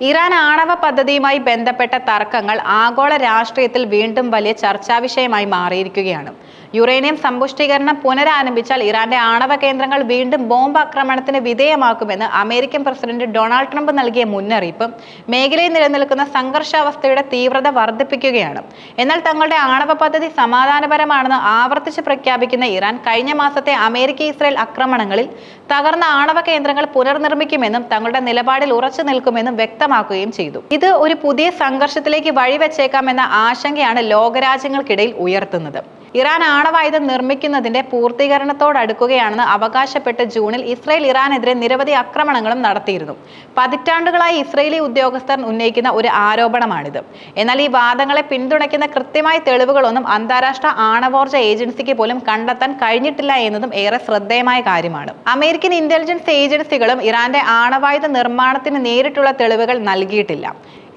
Iran ആണവ പദ്ധതിയുമായി ബന്ധപ്പെട്ട തർക്കങ്ങൾ ആഗോള രാഷ്ട്രീയത്തിൽ വീണ്ടും വലിയ ചർച്ചാ വിഷയമായി മാറിയിരിക്കുകയാണ്. യുറേനിയം സമ്പുഷ്ടീകരണം പുനരാരംഭിച്ചാൽ ഇറാന്റെ ആണവ കേന്ദ്രങ്ങൾ വീണ്ടും ബോംബ് ആക്രമണത്തിന് വിധേയമാക്കുമെന്ന് അമേരിക്കൻ പ്രസിഡന്റ് ഡൊണാൾഡ് ട്രംപ് നൽകിയ മുന്നറിയിപ്പ് മേഖലയിൽ നിലനിൽക്കുന്ന സംഘർഷാവസ്ഥയുടെ തീവ്രത വർദ്ധിപ്പിക്കുകയാണ്. എന്നാൽ തങ്ങളുടെ ആണവ പദ്ധതി സമാധാനപരമാണെന്ന് ആവർത്തിച്ച് പ്രഖ്യാപിക്കുന്ന ഇറാൻ കഴിഞ്ഞ മാസത്തെ അമേരിക്ക ഇസ്രായേൽ ആക്രമണങ്ങളിൽ തകർന്ന ആണവ കേന്ദ്രങ്ങൾ പുനർനിർമ്മിക്കുമെന്നും തങ്ങളുടെ നിലപാടിൽ ഉറച്ചു നിൽക്കുമെന്നും വ്യക്തമാക്കുകയും ചെയ്തു. ഇത് ഒരു പുതിയ സംഘർഷത്തിലേക്ക് വഴിവെച്ചേക്കാമെന്ന ആശങ്കയാണ് ലോകരാജ്യങ്ങൾക്കിടയിൽ ഉയർത്തുന്നത്. ഇറാൻ ആണവായുധം നിർമ്മിക്കുന്നതിന്റെ പൂർത്തീകരണത്തോടടുക്കുകയാണെന്ന് അവകാശപ്പെട്ട് ജൂണിൽ ഇസ്രായേൽ ഇറാനെതിരെ നിരവധി ആക്രമണങ്ങളും നടത്തിയിരുന്നു. പതിറ്റാണ്ടുകളായി ഇസ്രയേലി ഉദ്യോഗസ്ഥർ ഉന്നയിക്കുന്ന ഒരു ആരോപണമാണിത്. എന്നാൽ ഈ വാദങ്ങളെ പിന്തുണയ്ക്കുന്ന കൃത്യമായ തെളിവുകളൊന്നും അന്താരാഷ്ട്ര ആണവോർജ ഏജൻസിക്ക് പോലും കണ്ടെത്താൻ കഴിഞ്ഞിട്ടില്ല എന്നതും ഏറെ ശ്രദ്ധേയമായ കാര്യമാണ്. അമേരിക്കൻ ഇന്റലിജൻസ് ഏജൻസികളും ഇറാന്റെ ആണവായുധ നിർമ്മാണത്തിന് നേരിട്ടുള്ള തെളിവുകൾ നൽകിയിട്ടില്ല.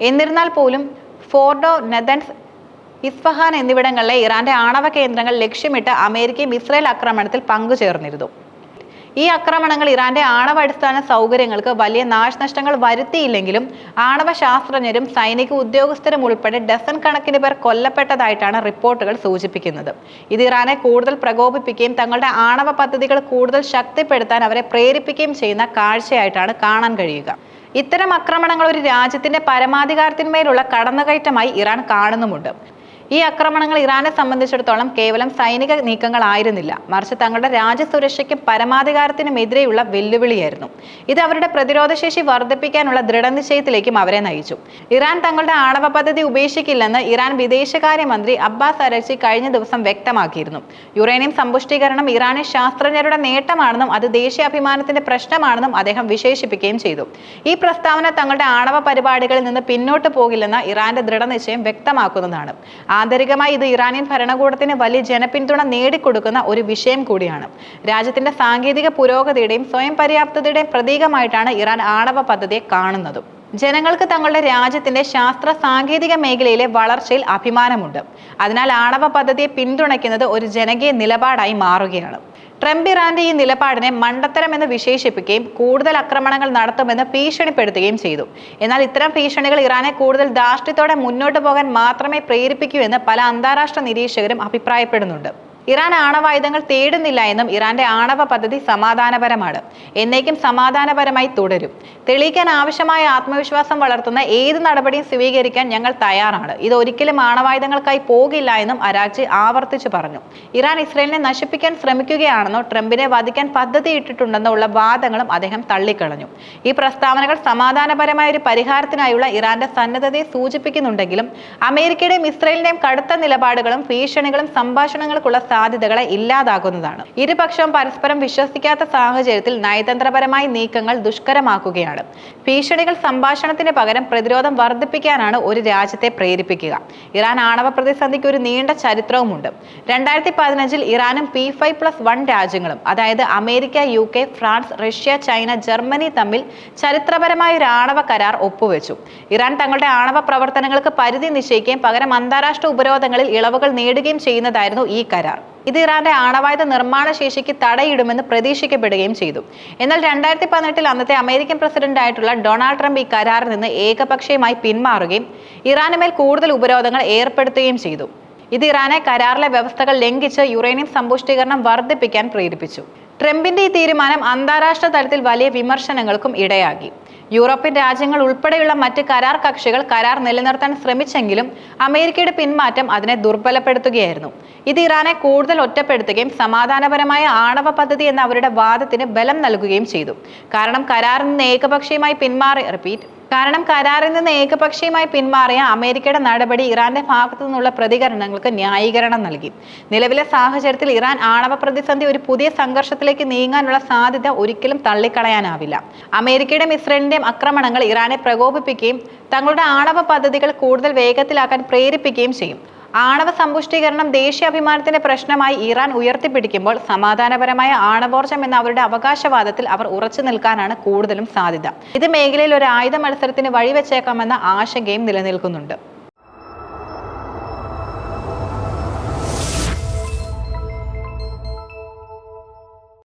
എന്നിരുന്നാൽ പോലും ഫോർഡോ നെതൻസ് ഇസ്ഫഹാൻ എന്നിവിടങ്ങളിലെ ഇറാന്റെ ആണവ കേന്ദ്രങ്ങൾ ലക്ഷ്യമിട്ട് അമേരിക്കയും ഇസ്രയേൽ ആക്രമണത്തിൽ പങ്കുചേർന്നിരുന്നു. ഈ ആക്രമണങ്ങൾ ഇറാന്റെ ആണവ അടിസ്ഥാന സൗകര്യങ്ങൾക്ക് വലിയ നാശനഷ്ടങ്ങൾ വരുത്തിയില്ലെങ്കിലും ആണവ ശാസ്ത്രജ്ഞരും സൈനിക ഉദ്യോഗസ്ഥരും ഉൾപ്പെടെ ഡസൻ കണക്കിന് പേർ കൊല്ലപ്പെട്ടതായിട്ടാണ് റിപ്പോർട്ടുകൾ സൂചിപ്പിക്കുന്നത്. ഇത് ഇറാനെ കൂടുതൽ പ്രകോപിപ്പിക്കുകയും തങ്ങളുടെ ആണവ പദ്ധതികൾ കൂടുതൽ ശക്തിപ്പെടുത്താൻ അവരെ പ്രേരിപ്പിക്കുകയും ചെയ്യുന്ന കാഴ്ചയായിട്ടാണ് കാണാൻ കഴിയുക. ഇത്തരം ആക്രമണങ്ങൾ ഒരു രാജ്യത്തിന്റെ പരമാധികാരത്തിന്മേലുള്ള കടന്നുകയറ്റമായി ഇറാൻ കാണുന്നുമുണ്ട്. ഈ ആക്രമണങ്ങൾ ഇറാനെ സംബന്ധിച്ചിടത്തോളം കേവലം സൈനിക നീക്കങ്ങളായിരുന്നില്ല. മറിച്ച് തങ്ങളുടെ രാജ്യസുരക്ഷയ്ക്കും പരമാധികാരത്തിനുമെതിരെയുള്ള വെല്ലുവിളിയായിരുന്നു. ഇത് അവരുടെ പ്രതിരോധശേഷി വർദ്ധിപ്പിക്കാനുള്ള ദൃഢനിശ്ചയത്തിലേക്കും അവരെ നയിച്ചു. ഇറാൻ തങ്ങളുടെ ആണവ പദ്ധതി ഉപേക്ഷിക്കില്ലെന്ന് ഇറാൻ വിദേശകാര്യമന്ത്രി അബ്ബാസ് അരച്ചി കഴിഞ്ഞ ദിവസം വ്യക്തമാക്കിയിരുന്നു. യുറേനിയം സമ്പുഷ്ടീകരണം ഇറാനെ ശാസ്ത്രജ്ഞരുടെ നേട്ടമാണെന്നും അത് ദേശീയാഭിമാനത്തിന്റെ പ്രശ്നമാണെന്നും അദ്ദേഹം വിശേഷിപ്പിക്കുകയും ചെയ്തു. ഈ പ്രസ്താവന തങ്ങളുടെ ആണവ പരിപാടികളിൽ നിന്ന് പിന്നോട്ട് പോകില്ലെന്ന ഇറാന്റെ ദൃഢനിശ്ചയം വ്യക്തമാക്കുന്നതാണ്. ആന്തരികമായി ഇത് ഇറാനിയൻ ഭരണകൂടത്തിന് വലിയ ജനപിന്തുണ നേടിക്കൊടുക്കുന്ന ഒരു വിഷയം കൂടിയാണ്. രാജ്യത്തിന്റെ സാങ്കേതിക പുരോഗതിയുടെയും സ്വയം പര്യാപ്തതയുടെയും പ്രതീകമായിട്ടാണ് ഇറാൻ ആണവ പദ്ധതിയെ കാണുന്നതും. ജനങ്ങൾക്ക് തങ്ങളുടെ രാജ്യത്തിന്റെ ശാസ്ത്ര സാങ്കേതിക മേഖലയിലെ വളർച്ചയിൽ അഭിമാനമുണ്ട്. അതിനാൽ ആണവ പദ്ധതിയെ പിന്തുണയ്ക്കുന്നത് ഒരു ജനകീയ നിലപാടായി മാറുകയാണ്. ട്രംപ് ഇറാന്റെ ഈ നിലപാടിനെ മണ്ടത്തരം എന്ന് വിശേഷിപ്പിക്കുകയും കൂടുതൽ ആക്രമണങ്ങൾ നടത്തുമെന്ന് ഭീഷണിപ്പെടുത്തുകയും ചെയ്തു. എന്നാൽ ഇത്തരം ഭീഷണികൾ ഇറാനെ കൂടുതൽ ധാർഷ്ട്യത്തോടെ മുന്നോട്ട് പോകാൻ മാത്രമേ പ്രേരിപ്പിക്കൂ എന്ന് പല അന്താരാഷ്ട്ര നിരീക്ഷകരും അഭിപ്രായപ്പെടുന്നുണ്ട്. ഇറാൻ ആണവായുധങ്ങൾ തേടുന്നില്ല എന്നും ഇറാന്റെ ആണവ പദ്ധതി സമാധാനപരമാണ്. എന്നേക്കും സമാധാനപരമായി തുടരും. തെളിയിക്കാൻ ആവശ്യമായ ആത്മവിശ്വാസം വളർത്തുന്ന ഏത് നടപടിയും സ്വീകരിക്കാൻ ഞങ്ങൾ തയ്യാറാണ്. ഇത് ഒരിക്കലും ആണവായുധങ്ങൾക്കായി പോകില്ല എന്നും അരാജി ആവർത്തിച്ചു പറഞ്ഞു. ഇറാൻ ഇസ്രയേലിനെ നശിപ്പിക്കാൻ ശ്രമിക്കുകയാണെന്നോ ട്രംപിനെ വധിക്കാൻ പദ്ധതി ഇട്ടിട്ടുണ്ടെന്നോ ഉള്ള വാദങ്ങളും അദ്ദേഹം തള്ളിക്കളഞ്ഞു. ഈ പ്രസ്താവനകൾ സമാധാനപരമായ ഒരു പരിഹാരത്തിനായുള്ള ഇറാന്റെ സന്നദ്ധതയെ സൂചിപ്പിക്കുന്നുണ്ടെങ്കിലും അമേരിക്കയുടെയും ഇസ്രയേലിന്റെയും കടുത്ത നിലപാടുകളും ഭീഷണികളും സംഭാഷണങ്ങൾക്കുള്ള സാധ്യതകളെ ഇല്ലാതാകുന്നതാണ് ഇരുപക്ഷവും പരസ്പരം വിശ്വസിക്കാത്ത സാഹചര്യത്തിൽ നയതന്ത്രപരമായ നീക്കങ്ങൾ ദുഷ്കരമാക്കുകയാണ്. ഭീഷണികൾ സംഭാഷണത്തിന് പകരം പ്രതിരോധം വർദ്ധിപ്പിക്കാനാണ് ഒരു രാജ്യത്തെ പ്രേരിപ്പിക്കുക. ഇറാൻ ആണവ പ്രതിസന്ധിക്ക് ഒരു നീണ്ട ചരിത്രവുമുണ്ട്. രണ്ടായിരത്തി പതിനഞ്ചിൽ ഇറാനും പി ഫൈവ് പ്ലസ് വൺ രാജ്യങ്ങളും അതായത് America U K France Russia China Germany തമ്മിൽ ചരിത്രപരമായ ഒരു ആണവ കരാർ ഒപ്പുവെച്ചു. ഇറാൻ തങ്ങളുടെ ആണവ പ്രവർത്തനങ്ങൾക്ക് പരിധി നിശ്ചയിക്കുകയും പകരം അന്താരാഷ്ട്ര ഉപരോധങ്ങളിൽ ഇളവുകൾ നേടുകയും ചെയ്യുന്നതായിരുന്നു ഈ കരാർ. ഇത് ഇറാന്റെ ആണവായുധ നിർമ്മാണ ശേഷിക്ക് തടയിടുമെന്ന് പ്രതീക്ഷിക്കപ്പെടുകയും ചെയ്തു. എന്നാൽ രണ്ടായിരത്തി പതിനെട്ടിൽ അന്നത്തെ അമേരിക്കൻ പ്രസിഡന്റ് ആയിട്ടുള്ള ഡൊണാൾഡ് ട്രംപ് ഈ കരാറിൽ നിന്ന് ഏകപക്ഷീയമായി പിന്മാറുകയും ഇറാനുമേൽ കൂടുതൽ ഉപരോധങ്ങൾ ഏർപ്പെടുത്തുകയും ചെയ്തു. ഇത് ഇറാനെ കരാറിലെ വ്യവസ്ഥകൾ ലംഘിച്ച് യുറേനിയം സമ്പുഷ്ടീകരണം വർദ്ധിപ്പിക്കാൻ പ്രേരിപ്പിച്ചു. ട്രംപിന്റെ ഈ തീരുമാനം അന്താരാഷ്ട്ര തലത്തിൽ വലിയ വിമർശനങ്ങൾക്കും ഇടയാക്കി. യൂറോപ്യൻ രാജ്യങ്ങൾ ഉൾപ്പെടെയുള്ള മറ്റ് കരാർ കക്ഷികൾ കരാർ നിലനിർത്താൻ ശ്രമിച്ചെങ്കിലും അമേരിക്കയുടെ പിന്മാറ്റം അതിനെ ദുർബലപ്പെടുത്തുകയായിരുന്നു. ഇത് ഇറാനെ കൂടുതൽ ഒറ്റപ്പെടുത്തുകയും സമാധാനപരമായ ആണവ പദ്ധതി എന്ന അവരുടെ വാദത്തിന് ബലം നൽകുകയും ചെയ്തു. കാരണം കരാറിൽ നിന്ന് ഏകപക്ഷീയമായി പിന്മാറി റിപ്പീറ്റ്. കാരണം കരാറിൽ നിന്ന് ഏകപക്ഷീയമായി പിന്മാറിയ അമേരിക്കയുടെ നടപടി ഇറാന്റെ ഭാഗത്തു നിന്നുള്ള പ്രതികരണങ്ങൾക്ക് ന്യായീകരണം നൽകി. നിലവിലെ സാഹചര്യത്തിൽ ഇറാൻ ആണവ പ്രതിസന്ധി ഒരു പുതിയ സംഘർഷത്തിലേക്ക് നീങ്ങാനുള്ള സാധ്യത ഒരിക്കലും തള്ളിക്കളയാനാവില്ല. അമേരിക്കയുടെയും ഇസ്രയേലിന്റെയും ആക്രമണങ്ങൾ ഇറാനെ പ്രകോപിപ്പിക്കുകയും തങ്ങളുടെ ആണവ പദ്ധതികൾ കൂടുതൽ വേഗത്തിലാക്കാൻ പ്രേരിപ്പിക്കുകയും ചെയ്യും. ആണവ സമ്പുഷ്ടീകരണം ദേശീയാഭിമാനത്തിന്റെ പ്രശ്നമായി ഇറാൻ ഉയർത്തിപ്പിടിക്കുമ്പോൾ സമാധാനപരമായ ആണവോർജം എന്ന അവരുടെ അവകാശവാദത്തിൽ അവർ ഉറച്ചു നിൽക്കാനാണ് കൂടുതലും സാധ്യത. ഇത് മേഖലയിൽ ഒരു ആയുധ മത്സരത്തിന് വഴിവെച്ചേക്കാമെന്ന ആശങ്കയും നിലനിൽക്കുന്നുണ്ട്.